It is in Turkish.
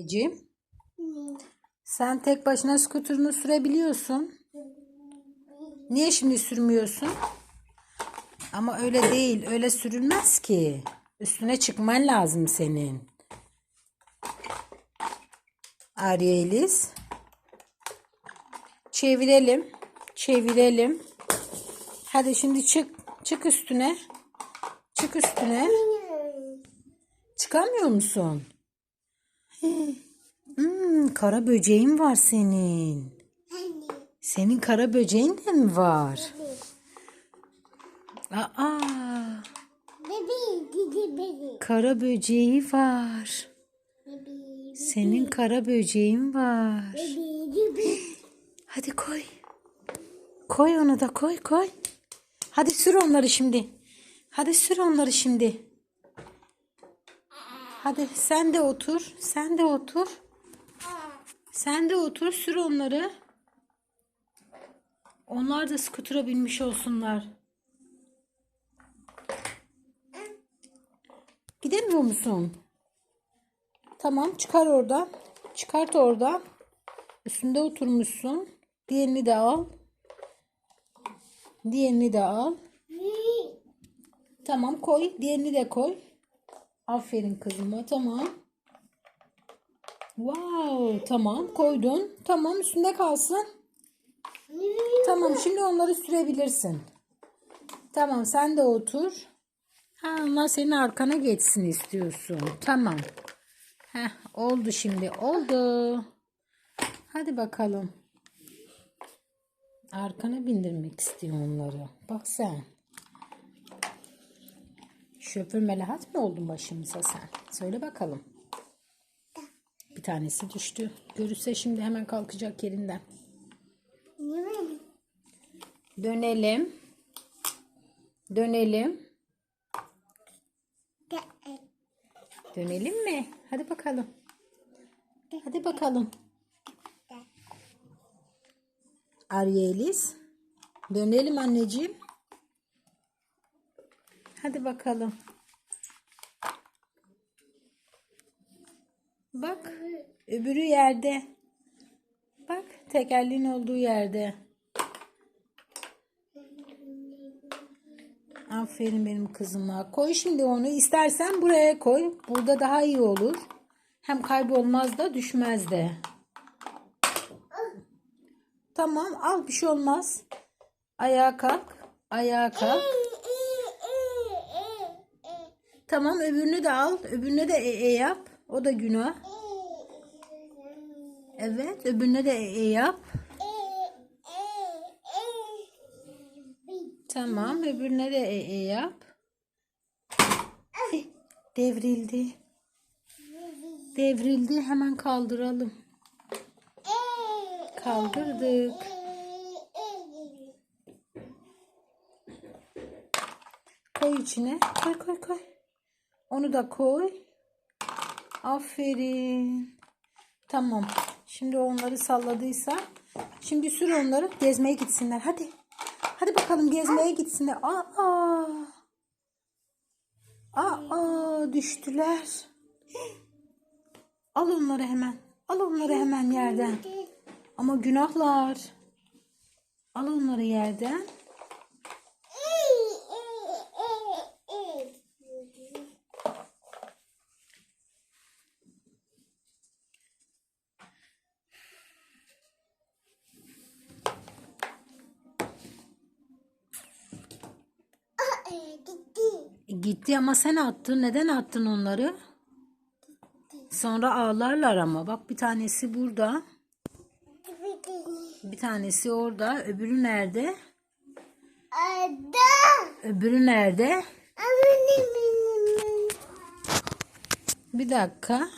Anneciğim, sen tek başına skuterını sürebiliyorsun. Niye şimdi sürmüyorsun? Ama öyle değil, öyle sürülmez ki. Üstüne çıkman lazım senin. Arya Eliz. Çevirelim. Çevirelim. Hadi şimdi çık. Çık üstüne. Çık üstüne. Çıkamıyor musun? Hmm, kara böceğin var senin. Senin kara böceğin de mi var? Aa, kara böceği var. Senin kara böceğin var. Hadi koy. Koy onu da koy koy. Hadi sür onları şimdi. Hadi sür onları şimdi. Hadi sen de otur. Sen de otur. Sen de otur sür onları. Onlar da skutura binmiş olsunlar. Gidemiyor musun? Tamam çıkar oradan. Çıkart oradan. Üstünde oturmuşsun. Diğerini de al. Diğerini de al. Tamam koy. Diğerini de koy. Aferin kızıma. Tamam. Wow. Tamam koydun. Tamam üstünde kalsın. Tamam şimdi onları sürebilirsin. Tamam sen de otur. Ha, onlar senin arkana geçsin istiyorsun. Tamam. Heh, oldu şimdi. Oldu. Hadi bakalım. Arkana bindirmek istiyor onları. Bak sen. Şoför melahat mı oldun başımıza sen? Söyle bakalım. Bir tanesi düştü. Görürse şimdi hemen kalkacak yerinden. Dönelim. Dönelim. Dönelim mi? Hadi bakalım. Hadi bakalım. Arya Eliz. Dönelim anneciğim. Hadi bakalım. Bak. Öbürü yerde. Bak tekerleğin olduğu yerde. Aferin benim kızıma. Koy şimdi onu. İstersen buraya koy. Burada daha iyi olur. Hem kaybolmaz da düşmez de. Tamam al bir şey olmaz. Ayağa kalk. Ayağa kalk. Tamam öbürünü de al. Öbürüne de e, e yap. O da günah. Evet öbürüne de e, e yap. Tamam öbürüne de e, e yap. Devrildi. Devrildi hemen kaldıralım. Kaldırdık. Koy içine. Koy koy koy. Onu da koy. Aferin. Tamam. Şimdi onları salladıysa şimdi sür onları gezmeye gitsinler. Hadi. Hadi bakalım gezmeye gitsinler. Aa. Aa düştüler. Al onları hemen. Al onları hemen yerden. Ama günahlar. Al onları yerden. E, gitti ama sen attın. Neden attın onları? Sonra ağlarlar ama. Bak bir tanesi burada. Bir tanesi orada. Öbürü nerede? Öbürü nerede? Bir dakika.